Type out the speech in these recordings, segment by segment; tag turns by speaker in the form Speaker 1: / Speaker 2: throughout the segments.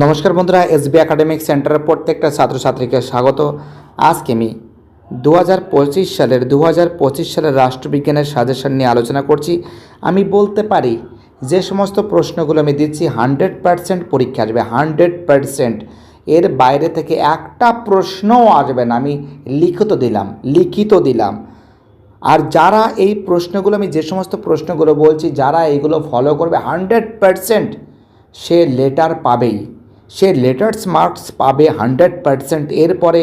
Speaker 1: নমস্কার বন্ধুরা, SB academic সেন্টারের প্রত্যেকটা ছাত্রছাত্রীকে স্বাগত। আজকে আমি দু হাজার পঁচিশ সালের দু হাজার পঁচিশ সালের রাষ্ট্রবিজ্ঞানের সাজেশন নিয়ে আলোচনা করছি। আমি বলতে পারি, যে সমস্ত প্রশ্নগুলো আমি দিচ্ছি, হান্ড্রেড পারসেন্ট পরীক্ষা আসবে, হান্ড্রেড পারসেন্ট। এর বাইরে থেকে একটা প্রশ্নও আসবে না, আমি লিখিত দিলাম লিখিত দিলাম। আর যারা এই প্রশ্নগুলো আমি, যে সমস্ত প্রশ্নগুলো বলছি, যারা এইগুলো ফলো করবে, হান্ড্রেড পারসেন্ট সে লেটার পাবেই। সে লেটার্স মার্কস পাবে হান্ড্রেড পারসেন্ট। এরপরে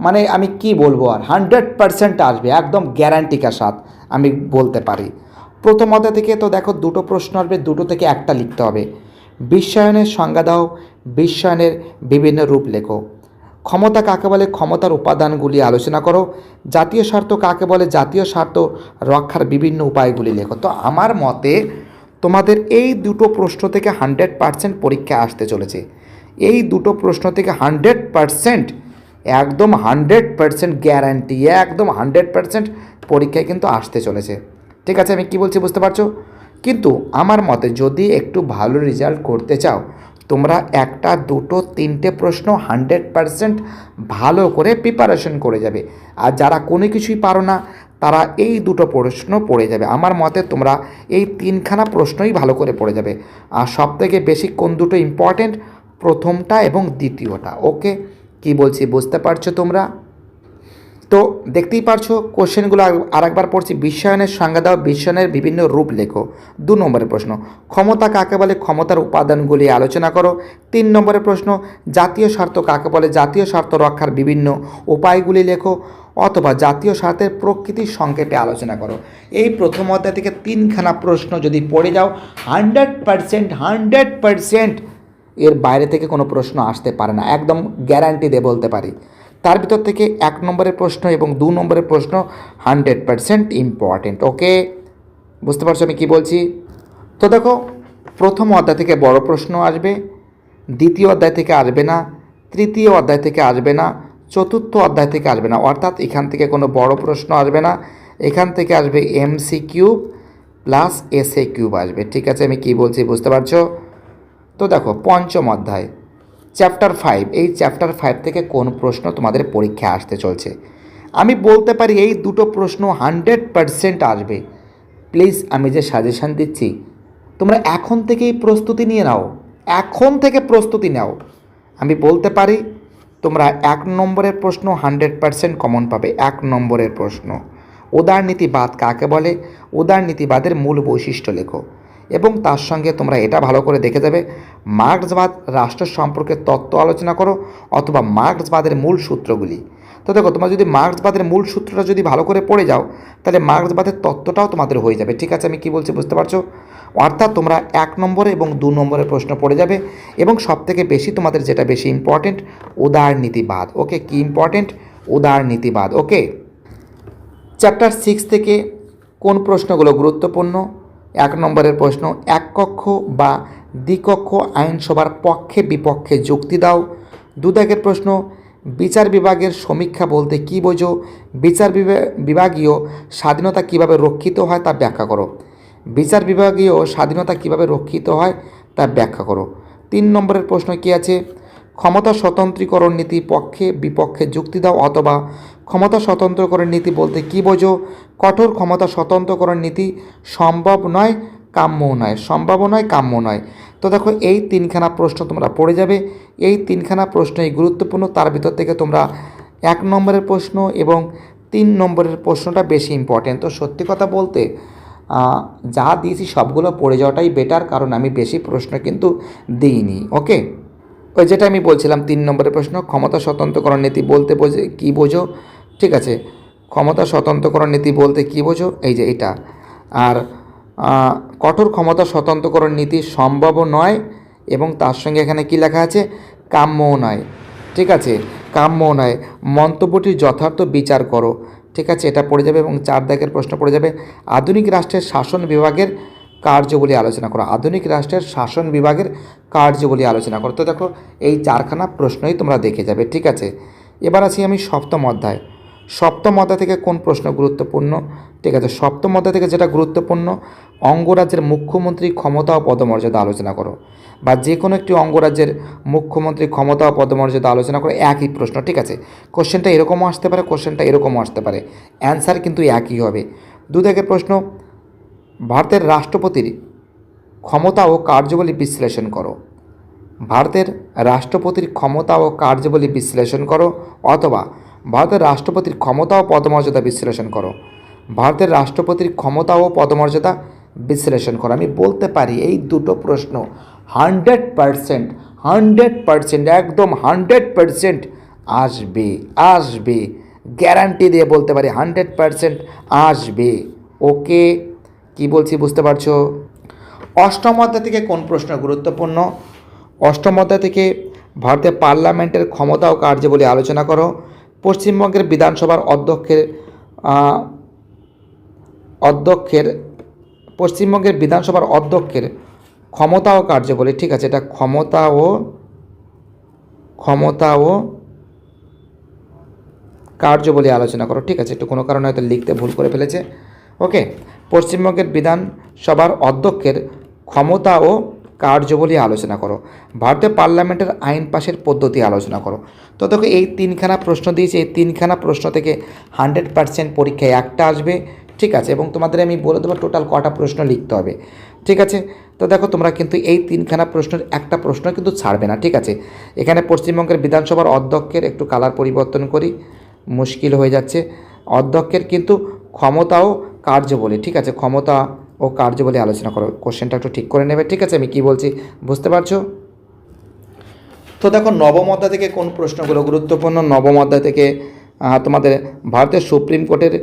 Speaker 1: মানে আমি কি বলব আর? হান্ড্রেড পারসেন্ট আসবে, একদম গ্যারান্টিকা সাথ, আমি বলতে পারি। প্রথম অধ্যায় থেকে তো দেখো, দুটো প্রশ্ন আসবে, দুটো থেকে একটা লিখতে হবে। বিশ্বায়নের সংজ্ঞা দাও, বিশ্বায়নের বিভিন্ন রূপ লেখো। ক্ষমতা কাকে বলে? ক্ষমতার উপাদানগুলি আলোচনা করো। জাতীয় স্বার্থ কাকে বলে? জাতীয় স্বার্থ রক্ষার বিভিন্ন উপায়গুলি লেখো। তো আমার মতে, তোমাদের এই দুটো প্রশ্ন থেকে হান্ড্রেড পারসেন্ট পরীক্ষা আসতে চলেছে। এই দুটো প্রশ্ন থেকে হান্ড্রেড পারসেন্ট, একদম হান্ড্রেড পারসেন্ট গ্যারান্টি একদম হান্ড্রেড পারসেন্ট পরীক্ষায় কিন্তু আসতে চলেছে। ঠিক আছে, আমি কি বলছি বুঝতে পারছ? কিন্তু আমার মতে যদি একটু ভালো রেজাল্ট করতে চাও, তোমরা একটা, দুটো, তিনটে প্রশ্ন হান্ড্রেড পারসেন্ট ভালো করে প্রিপারেশন করে যাবে। আর যারা কোনো কিছুই পারো না, তারা এই দুটো প্রশ্ন পড়ে যাবে। আমার মতে তোমরা এই তিনখানা প্রশ্নই ভালো করে পড়ে যাবে। আর সব থেকে বেশি কোন দুটো ইম্পর্টেন্ট প্রথমটা এবং দ্বিতীয়টা। ওকে? কি বলছি, বুঝতে পারছ তোমরা? তো দেখতেই পারছ, কোশ্চেনগুলো আর একবার পড়ছি। বিশ্বায়নের সংজ্ঞা দাও, বিশ্বায়নের বিভিন্ন রূপ লেখো। দু নম্বরের প্রশ্ন, ক্ষমতা কাকে বলে? ক্ষমতার উপাদানগুলি আলোচনা করো। তিন নম্বরের প্রশ্ন, জাতীয় স্বার্থ কাকে বলে? জাতীয় স্বার্থ রক্ষার বিভিন্ন উপায়গুলি লেখো অথবা জাতীয় স্বার্থের প্রকৃতির সংক্ষেপে আলোচনা করো। এই প্রথম অধ্যায় থেকে তিনখানা প্রশ্ন যদি পড়ে যাও হান্ড্রেড পারসেন্ট হান্ড্রেড পারসেন্ট এর বাইরে থেকে কোনো প্রশ্ন আসতে পারে না। একদম গ্যারান্টি দিয়ে বলতে পারি। তার ভিতর থেকে এক নম্বরের প্রশ্ন এবং দু নম্বরের প্রশ্ন হান্ড্রেড পারসেন্ট ইম্পর্টেন্ট ওকে বুঝতে পারছ আমি কী বলছি? তো দেখো, প্রথম অধ্যায় থেকে বড় প্রশ্ন আসবে, দ্বিতীয় অধ্যায় থেকে আসবে না, তৃতীয় অধ্যায় থেকে আসবে না, চতুর্থ অধ্যায় থেকে আসবে না। অর্থাৎ এখান থেকে কোনো বড় প্রশ্ন আসবে না। এখান থেকে আসবে MC cube plus SA cube আসবে। ঠিক আছে, আমি কী বলছি বুঝতে পারছ? তো দেখো, পঞ্চম অধ্যায় চ্যাপ্টার ফাইভ এই চ্যাপ্টার ফাইভ থেকে কোন প্রশ্ন তোমাদের পরীক্ষা আসতে চলছে? আমি বলতে পারি এই দুটো প্রশ্ন হান্ড্রেড পারসেন্ট আসবে। প্লিজ আমি যে সাজেশান দিচ্ছি, তোমরা এখন থেকেই প্রস্তুতি নিয়ে নাও। এখন থেকে প্রস্তুতি নাও। আমি বলতে পারি, তোমরা এক নম্বরের প্রশ্ন হান্ড্রেড পারসেন্ট কমন পাবে। এক নম্বরের প্রশ্ন। উদারনীতিবাদ কাকে বলে? উদারনীতিবাদের মূল বৈশিষ্ট্য লেখো। এবং তার সঙ্গে তোমরা এটা ভালো করে দেখে যাবে। মার্ক্সবাদ রাষ্ট্র সম্পর্কে তত্ত্ব আলোচনা করো অথবা মার্ক্সবাদের মূল সূত্রগুলি। তো দেখো, তোমরা যদি মার্ক্সবাদের মূল সূত্রটা যদি ভালো করে পড়ে যাও, তাহলে মার্ক্সবাদের তত্ত্বটাও তোমাদের হয়ে যাবে। ঠিক আছে, আমি কি বলছি বুঝতে পারছ? অর্থাৎ তোমরা এক নম্বরে এবং দু নম্বরের প্রশ্ন পড়ে যাবে এবং সবথেকে বেশি তোমাদের যেটা বেশি ইম্পর্টেন্ট উদারনীতিবাদ। ওকে, কি ইম্পর্টেন্ট উদারনীতিবাদ। ওকে চ্যাপ্টার সিক্স থেকে কোন প্রশ্নগুলো গুরুত্বপূর্ণ? এক নম্বরের প্রশ্ন, এক কক্ষ বা দ্বিকক্ষ আইনসভার পক্ষে বিপক্ষে যুক্তি দাও। দুদাগের প্রশ্ন, বিচার বিভাগের সমীক্ষা বলতে কী বোঝো? বিচার বিভা- বিভাগীয় স্বাধীনতা কীভাবে রক্ষিত হয় তা ব্যাখ্যা করো। বিচার বিভাগীয় স্বাধীনতা কীভাবে রক্ষিত হয় তা ব্যাখ্যা করো। তিন নম্বরের প্রশ্ন কী আছে? ক্ষমতা স্বতন্ত্রীকরণ নীতি পক্ষে বিপক্ষে যুক্তি দাও অথবা ক্ষমতা স্বতন্ত্রকরণ নীতি বলতে কী বোঝো? কঠোর ক্ষমতা স্বতন্ত্রকরণ নীতি সম্ভব নয়, কাম্য নয়। সম্ভব নয়, কাম্য নয়। তো দেখো, এই তিনখানা প্রশ্ন তোমরা পড়ে যাবে। এই তিনখানা প্রশ্নই গুরুত্বপূর্ণ। তার ভিতর থেকে তোমরা এক নম্বরের প্রশ্ন এবং তিন নম্বরের প্রশ্নটা বেশি ইম্পর্টেন্ট তো সত্যি কথা বলতে যা দিয়েছি সবগুলো পড়ে যাওয়াটাই বেটার কারণ আমি বেশি প্রশ্ন কিন্তু দিইনি ওকে ওই যেটা আমি বলছিলাম, তিন নম্বরের প্রশ্ন, ক্ষমতা স্বতন্ত্রকরণ নীতি বলতে বোঝে, কী বোঝো? ঠিক আছে, ক্ষমতা স্বতন্ত্রকরণ নীতি বলতে কী বোঝো? এই যে এটা। আর কঠোর ক্ষমতা স্বতন্ত্রকরণ নীতি সম্ভব নয় এবং তার সঙ্গে এখানে কি লেখা আছে? কাম্যও নয়। ঠিক আছে, কাম্যও নয়। মন্তব্যটির যথার্থ বিচার করো। ঠিক আছে, এটা পড়ে যাবে এবং চার দাগের প্রশ্ন পড়ে যাবে। আধুনিক রাষ্ট্রের শাসন বিভাগের কার্যবলী আলোচনা করো। আধুনিক রাষ্ট্রের শাসন বিভাগের কার্যবলী আলোচনা করো। তো দেখো, এই চারখানা প্রশ্নই তোমরা দেখে যাবে। ঠিক আছে, এবার আসি আমি সপ্তম অধ্যায়। সপ্তম অধ্যায় থেকে কোন প্রশ্ন গুরুত্বপূর্ণ? ঠিক আছে, সপ্তম অধ্যায় থেকে যেটা গুরুত্বপূর্ণ, অঙ্গরাজ্যের মুখ্যমন্ত্রী ক্ষমতা ও পদমর্যাদা আলোচনা করো। বা যে কোনো একটি অঙ্গরাজ্যের মুখ্যমন্ত্রী ক্ষমতা ও পদমর্যাদা আলোচনা করো, একই প্রশ্ন, ঠিক আছে? কোশ্চেনটা এরকমও আসতে পারে কোশ্চেনটা এরকমও আসতে পারে। অ্যান্সার কিন্তু একই হবে। দু থেকে প্রশ্ন, ভারতের রাষ্ট্রপতির ক্ষমতা ও কার্যবলী বিশ্লেষণ করো। ভারতের রাষ্ট্রপতির ক্ষমতা ও কার্যবলী বিশ্লেষণ করো, অথবা ভারতের রাষ্ট্রপতির ক্ষমতা ও পদমর্যাদা বিশ্লেষণ করো। ভারতের রাষ্ট্রপতির ক্ষমতা ও পদমর্যাদা বিশ্লেষণ করো। আমি বলতে পারি এই দুটো প্রশ্ন হান্ড্রেড পারসেন্ট হান্ড্রেড পারসেন্ট, একদম হান্ড্রেড পারসেন্ট আসবে আসবে। গ্যারান্টি দিয়ে বলতে পারি হান্ড্রেড পারসেন্ট আসবে। ওকে? কি বলছি বুঝতে পারছ? অষ্টম অধ্যায় থেকে কোন প্রশ্ন গুরুত্বপূর্ণ? অষ্টম অধ্যায় থেকে ভারতের পার্লামেন্টের ক্ষমতা ও কার্যাবলী আলোচনা করো। পশ্চিমবঙ্গের বিধানসভার অধ্যক্ষের অধ্যক্ষের, পশ্চিমবঙ্গের বিধানসভার অধ্যক্ষের ক্ষমতা ও কার্যাবলী, ঠিক আছে, এটা ক্ষমতা ও ক্ষমতা ও কার্যবলী আলোচনা করো, ঠিক আছে, একটু কোনো কারণে হয়তো লিখতে ভুল করে ফেলেছে। ওকে, পশ্চিমবঙ্গের বিধানসভার অধ্যক্ষের ক্ষমতা ও কার্যবলী আলোচনা করো। ভারতীয় পার্লামেন্টের আইন পাশের পদ্ধতি আলোচনা করো। তো দেখো, এই তিনখানা প্রশ্ন দিয়েছে, এই তিনখানা প্রশ্ন থেকে হান্ড্রেড পার্সেন্ট পরীক্ষায় একটা আসবে, ঠিক আছে? এবং তোমাদের আমি বলে দেবো, টোটাল কটা প্রশ্ন লিখতে হবে, ঠিক আছে? তো দেখো, তোমরা কিন্তু এই তিনখানা প্রশ্নের একটা প্রশ্ন কিন্তু ছাড়বে না, ঠিক আছে? এখানে পশ্চিমবঙ্গের বিধানসভার অধ্যক্ষের একটু কালার পরিবর্তন করি, মুশকিল হয়ে যাচ্ছে। অধ্যক্ষের কিন্তু ক্ষমতাও কার্যবলী, ঠিক আছে? ক্ষমতা ও কার্যবলী আলোচনা করো। কোশ্চেনটা একটু ঠিক করে নেবে, ঠিক আছে? আমি কি বলছি? বুঝতে পারছ? তো দেখো, নবম অধ্যায় থেকে কোন প্রশ্নগুলো গুরুত্বপূর্ণ? নবম অধ্যায় থেকে তোমাদের ভারতের সুপ্রিম কোর্টের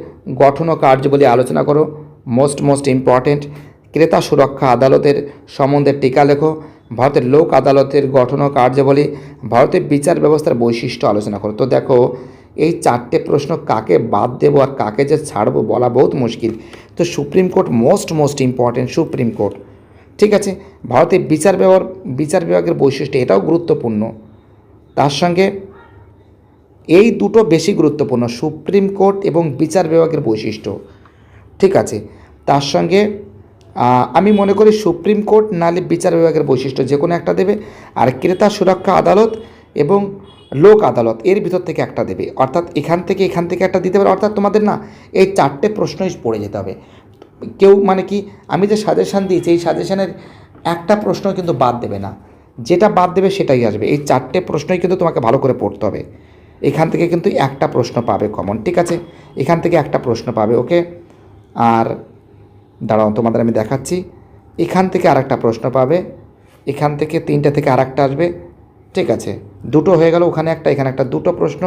Speaker 1: গঠন ও কার্যবলী আলোচনা করো। মোস্ট মোস্ট ইম্পর্ট্যান্ট ক্রেতা সুরক্ষা আদালতের সম্বন্ধে টিকা লেখো। ভারতের লোক আদালতের গঠন ও কার্যাবলী ভারতের বিচার ব্যবস্থার বৈশিষ্ট্য আলোচনা করো। তো দেখো, এই চারটে প্রশ্ন কাকে বাদ দেবো আর কাকে যে ছাড়বো বলা বহুত মুশকিল। তো supreme court most most important supreme court. ঠিক আছে? ভারতের বিচার ব্যবহার, বিচার বিভাগের বৈশিষ্ট্য এটাও গুরুত্বপূর্ণ। তার সঙ্গে এই দুটো বেশি গুরুত্বপূর্ণ, সুপ্রিম কোর্ট এবং বিচার বিভাগের বৈশিষ্ট্য। ঠিক আছে? তার সঙ্গে আমি মনে করি সুপ্রিম কোর্ট নালে বিচার বিভাগের বৈশিষ্ট্য যে কোনো একটা দেবে। আর ক্রেতা সুরক্ষা আদালত এবং লোক আদালত, এর ভিতর থেকে একটা দেবে। অর্থাৎ এখান থেকে এখান থেকে একটা দিতে পারে, অর্থাৎ তোমাদের না এই চারটে প্রশ্নই পড়ে যেতে হবে। কেউ মানে কি, আমি যে সাজেশান দিয়েছি, এই সাজেশানের একটা প্রশ্ন কিন্তু বাদ দেবে না। যেটা বাদ দেবে সেটাই আসবে। এই চারটে প্রশ্নই কিন্তু তোমাকে ভালো করে পড়তে হবে। এখান থেকে কিন্তু একটা প্রশ্ন পাবে কমন ঠিক আছে? এখান থেকে একটা প্রশ্ন পাবে, ওকে? আর দাঁড়াও, তোমাদের আমি দেখাচ্ছি। এখান থেকে আরেকটা প্রশ্ন পাবে। এখান থেকে তিনটে থেকে আরেকটা আসবে। ঠিক আছে, দুটো হয়ে গেল ওখানে একটা, এখানে একটা, দুটো প্রশ্ন,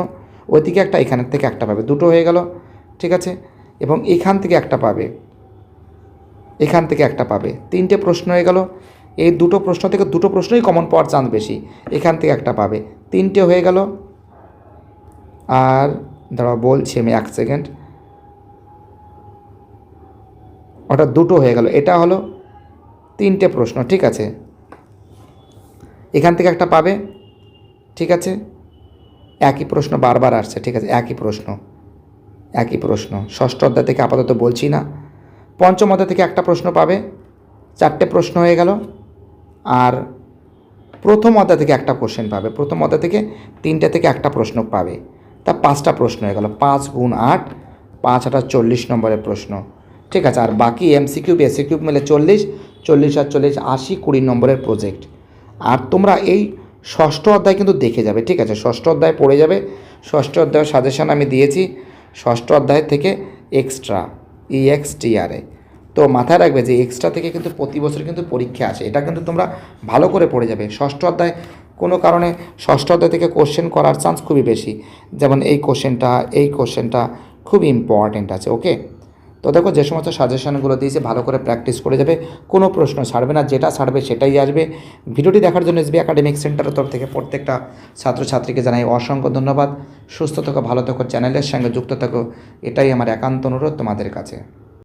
Speaker 1: ওইদিকে একটা এখানের থেকে একটা পাবে, দুটো হয়ে গেল, ঠিক আছে? এবং এখান থেকে একটা পাবে, এখান থেকে একটা পাবে, তিনটে প্রশ্ন হয়ে গেল, এই দুটো প্রশ্ন থেকে দুটো প্রশ্নই কমন পাওয়ার চান্স বেশি, এখান থেকে একটা পাবে, তিনটে হয়ে গেল, আর দাঁড়াও, বলছি আমি এক সেকেন্ড ওটা দুটো হয়ে গেল, এটা হলো তিনটে প্রশ্ন, ঠিক আছে? এখান থেকে একটা পাবে, ঠিক আছে? একই প্রশ্ন বারবার আসছে, ঠিক আছে? একই প্রশ্ন একই প্রশ্ন। ষষ্ঠ অধ্যায় থেকে আপাতত বলছি না। পঞ্চম অধ্যায় থেকে একটা প্রশ্ন পাবে, চারটে প্রশ্ন হয়ে গেল। আর প্রথম অধ্যায় থেকে একটা কোশ্চেন পাবে, প্রথম অধ্যায় থেকে তিনটে থেকে একটা প্রশ্ন পাবে। তা পাঁচটা প্রশ্ন হয়ে গেল, পাঁচ গুণ আট, পাঁচ আটা চল্লিশ নম্বরের প্রশ্ন। ঠিক আছে? আর বাকি এমসিকিউ বেসিকিউ মিলে চল্লিশ চল্লিশ আর চল্লিশ আশি কুড়ি নম্বরের প্রজেক্ট আর তোমরা এই ষষ্ঠ অধ্যায় কিন্তু দেখে যাবে, ঠিক আছে? ষষ্ঠ অধ্যায় পড়ে যাবে। ষষ্ঠ অধ্যায়ের সাজেশন আমি দিয়েছি। ষষ্ঠ অধ্যায় থেকে এক্সট্রা ইএক্সটিআরএ তো মাথায় রাখবে যে এক্সট্রা থেকে কিন্তু প্রতি বছর কিন্তু পরীক্ষা আছে এটা কিন্তু তোমরা ভালো করে পড়ে যাবে। ষষ্ঠ অধ্যায় কোনো কারণে ষষ্ঠ অধ্যায় থেকে কোশ্চেন করার চান্স খুবই বেশি। যেমন এই কোশ্চেনটা এই কোশ্চেনটা খুব ইম্পর্ট্যান্ট আছে ওকে তো দেখো যে সমস্ত সাজেশনগুলো দিয়েছে, ভালো করে প্র্যাকটিস করে যাবে, কোনো প্রশ্ন ছাড়বে না, যেটা ছাড়বে সেটাই আসবে। ভিডিওটি দেখার জন্য এসবি একাডেমিক সেন্টারের তরফ থেকে প্রত্যেকটা ছাত্রছাত্রীকে জানাই অসংখ্য ধন্যবাদ। সুস্থ থাকো, ভালো থাকো, চ্যানেলের সঙ্গে যুক্ত থাকো। এটাই আমার একান্ত অনুরোধ তোমাদের কাছে।